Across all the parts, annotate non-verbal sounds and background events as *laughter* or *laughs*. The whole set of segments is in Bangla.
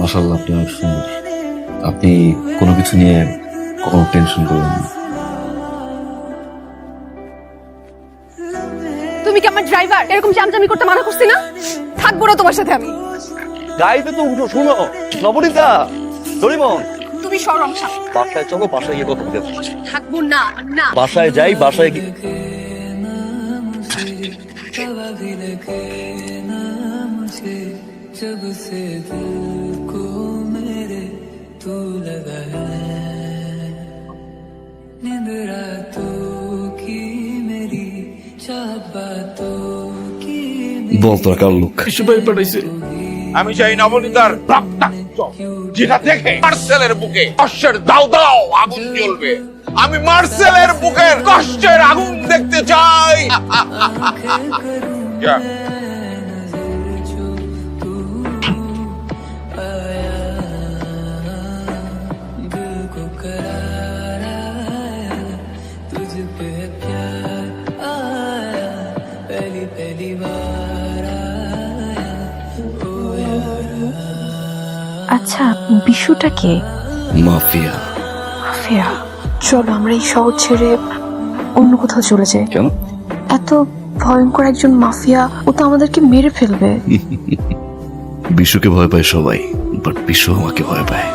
মাসাল্লাহ আপনি অনেক সুন্দর। আপনি কোনো কিছু নিয়ে কোনো টেনশন করবেন না। তুমি কি আমার ড্রাইভার এরকম জামজামি করতে মানা করছি না? থাকব না তোমার সাথে আমি। গাইতে তো উঠো শুনো। নবনীতা দরিমন তুমি সরংসা বাসায় চলো বাসায় গিয়ে কথা বলতে থাকব না না। বাসায় যাই বাসায় গিয়ে जब से दिल को मेरे तू लगा है नींद रातों की मेरी चाहत बातों की বল তোরা কার লোক আমি চাই নবনীতার রক্তাক্ত যেটা দেখে মার্সেলের বুকে কষ্টের দাও দাও আগুন জ্বলবে আমি মার্সেলের বুকের কষ্টের আগুন দেখতে চাই क्या আচ্ছা বিশুটা কে? মাফিয়া। মাফিয়া। চলো আমরা এই শহর ছেড়ে অন্য কোথাও চলে যাই। কেন? এত ভয়ঙ্কর একজন মাফিয়া ও তো আমাদেরকে মেরে ফেলবে *laughs* বিশুকে ভয় পায় সবাই বাট বিশু আমাকে ভয় পায়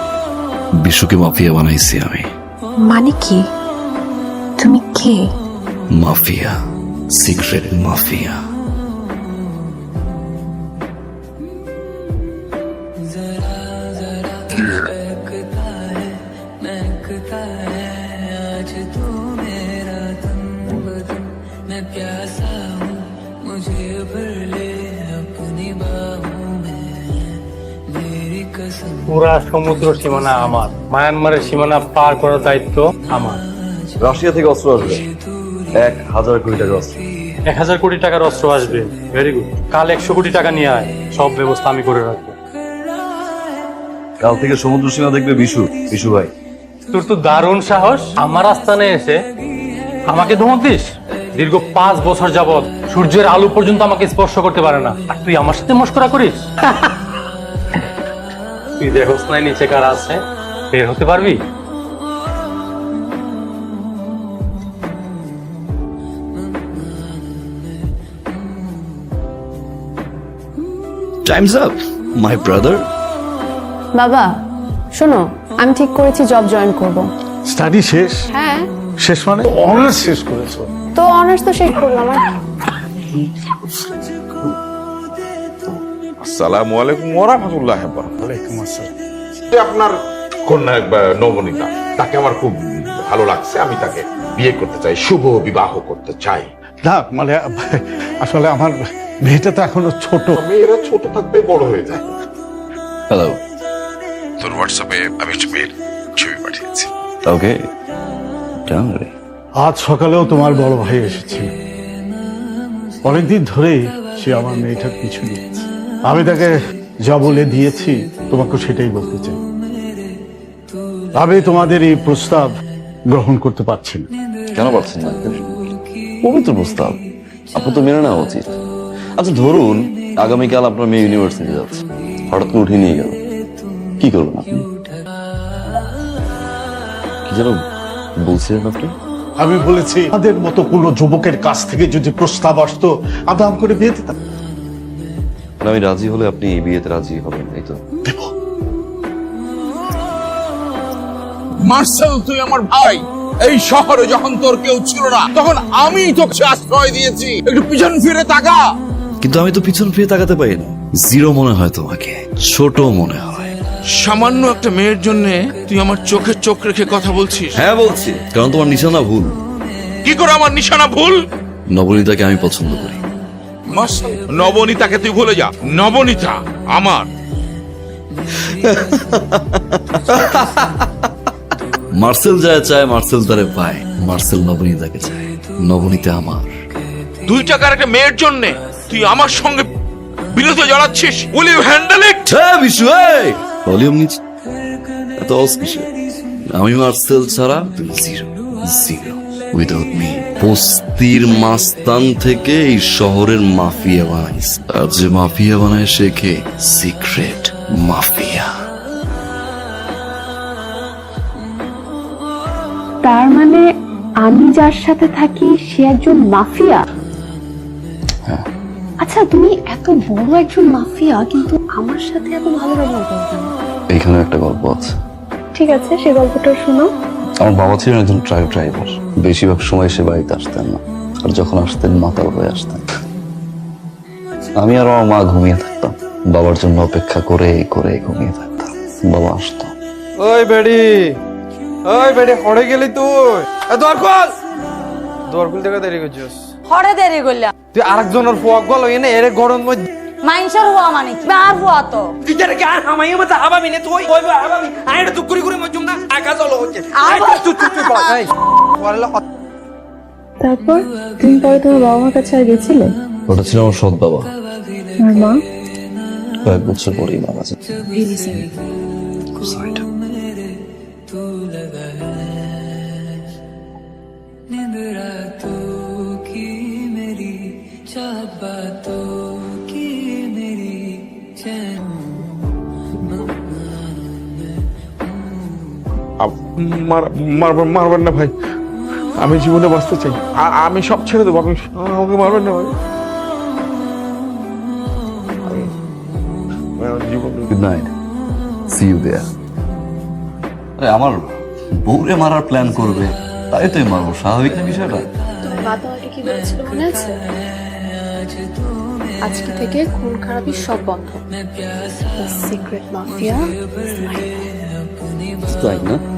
বিশুকে মাফিয়া বানাইছি আমি মানে কি তুমি কে মাফিয়া সিক্রেট মাফিয়া महकता है महकता है आज तू मेरा तन बदन मैं प्यासा हूँ मुझे भर ले अपनी बाहों में मेरी कसम পুরা সমুদ্র সীমানা আমার মায়ানমারের সীমানা পার করার দায়িত্ব আমার রাশিয়া থেকে অস্ত্র আসবে এক হাজার কোটি টাকা অস্ত্র এক হাজার কোটি টাকার অস্ত্র আসবে ভেরি গুড কাল একশো কোটি টাকা নিয়ে আয় সব ব্যবস্থা আমি করে রাখবো কাল থেকে সমুদ্র সীমা দেখবে বিশু বিশু ভাই তোর তো দারুণ সাহস আমার আস্তানে এসে আমাকে ধমক দিস দীর্ঘ পাঁচ বছর যাবৎ সূর্যের আলো পর্যন্ত আমাকে স্পর্শ করতে পারে না। আর তুই আমার সাথে মস্করা করিস? তুই দেখোস নাই নিচে কারা আছে? বের হতে পারবি? টাইমস আপ মাই ব্রাদার বাবা শোনো আমি ঠিক করেছি জব জয়েন করব। স্টাডি শেষ? হ্যাঁ। শেষ মানে? অনার্স শেষ করেছ। তো অনার্স তো শেষ করলাম। আর আসসালামু আলাইকুম ওয়া রাহমাতুল্লাহি ওয়া বারাকাতুহু। ওয়ালাইকুম আসসালাম। আপনার কন্যা বা নবনীতা তাকে আমার খুব ভালো লাগছে আমি তাকে বিয়ে করতে চাই শুভ বিবাহ করতে চাই। না মানে আসলে আমার মেয়েটা তো এখনও ছোট। মেয়েরা ছোট থাকতে বড় হয়ে যায়। হ্যালো তোর হোয়াটসঅ্যাপে আমি একটা মেয়ের ছবি পাঠিয়েছি। ওকে ডান রে আজ সকালেও তোমার বড় ভাই এসেছিল অনেকদিন ধরেই সে আমার মেয়েটার পিছু নিয়েছে। আমি তাকে যা বলে দিয়েছি তোমাকে সেটাই বলতে চাই। আমি তোমাদের এই প্রস্তাব গ্রহণ করতে পারছি না। কেন পারছেন না? পবিত্র প্রস্তাব। আপনার তো মেনে নেওয়া উচিত। আচ্ছা ধরুন আগামীকাল আপনার মেয়ে ইউনিভার্সিটি যাচ্ছে। হঠাৎ করে উঠিয়ে নিয়ে গেল। কি করবেন আপনি? কি যেন বলছিলেন আপনি? আমি বলেছি তাদের মতো কোনো যুবকের কাছ থেকে যদি প্রস্তাব আসতো আদাম করে বিয়ে দিতাম। আমি রাজি হলে আপনি এই বিয়েতে রাজি হবেন এই তো। দেব। মার্সেল তুই আমার ভাই। এই শহরে যখন তোর কেউ ছিল না তখন আমি তোকে আশ্রয় দিয়েছি। একটু পিছন ফিরে তাকা। কিন্তু আমি তো পিছন ফিরে তাকাতে পারি না জিরো মনে হয় তোমাকে ছোট মনে হয়। সামান্য একটা মেয়ের জন্য তুই আমার চোখে চোখ রেখে কথা বলছিস। হ্যাঁ বলছি। কারণ তোমার নিশানা ভুল। কি করে আমার নিশানা ভুল? নবনীতাকে আমি পছন্দ করি। নবনীতাকে তুই ভুলে যা। নবনীতা আমার। মার্সেল যায় চায় মার্সেল তারে পায়। মার্সেল নবনীতাকে চায়। নবনীতা আমার। দুই টাকার একটা মেয়ের জন্য তুই আমার সঙ্গে বিরতি জড়াচ্ছিস। Will you handle it? হ্যাঁ বিশু ভলিউম নিচ? এত অস কিসে আমি মার্সেল ছাড়া তুমি জিরো জিরো উইদাউট মি বস্তির মাস্তান থেকে এই শহরের মাফিয়া বানাইস। আর যে মাফিয়া বানায় শেখে সিক্রেট মাফিয়া। তার মানে আমি যার সাথে থাকি সে একজন মাফিয়া? আচ্ছা তুমি এত বড় একজন মাফিয়া কিন্তু আমার সাথে এত ভালো ব্যবহার করো কেন? এখানে একটা গল্প আছে। ঠিক আছে সে গল্পটা শোনো। আমার বাবা ছিলেন একজন ট্রাক ড্রাইভার। বেশিরভাগ সময় সে বাড়িতে আসতেন না। আর যখন আসতেন মাতাল হয়ে আসতেন। আমি আর আমার মা ঘুমিয়ে থাকতাম। বাবার জন্য অপেক্ষা করে করে ঘুমিয়ে থাকতাম। বাবা আসতো। ওই বেডি! ওই বেডি হড়ে গেলি তুই! এ দর খোল দর খুলতে কত দেরি করছিস। হরে দেরি করলাম। তুই আরেকজনের ফোয়াক বল এনে এর গরম মধ্যে মাইনসের হওয়া মানে কি? আর হওয়া তো? টিচার কে আর হামাই মতো হাবাবি নে? তুই কইবা হাবাবি। আইটা তুই কুরি কুরি মজুম না। আকাশ হলো হচ্ছে। আবার- চুপ চুপ চুপ এই। হত তারপর তুমি পরে তোমার বাবা মার কাছে আর গেছিলে? ওটা ছিল আমার সৎ বাবা। আর মা? কয়েক বছর পরেই মারা যায়। মারবেন মারবেন না ভাই। আমি জীবনে বাঁচতে চাই আমি সব ছেড়ে দেবো। আপনি আমাকে মারবেন না ভাই। আমি- আমি আমার জীবন good night see you there আমার বউরে মারার প্ল্যান করবে। তাই তো মারবো। স্বাভাবিক না বিষয়টা? তোমার মা কি বলেছিল মনে আছে? আজকে থেকে খুন খারাপি সব বন্ধ। সিক্রেট মাফিয়া তাই না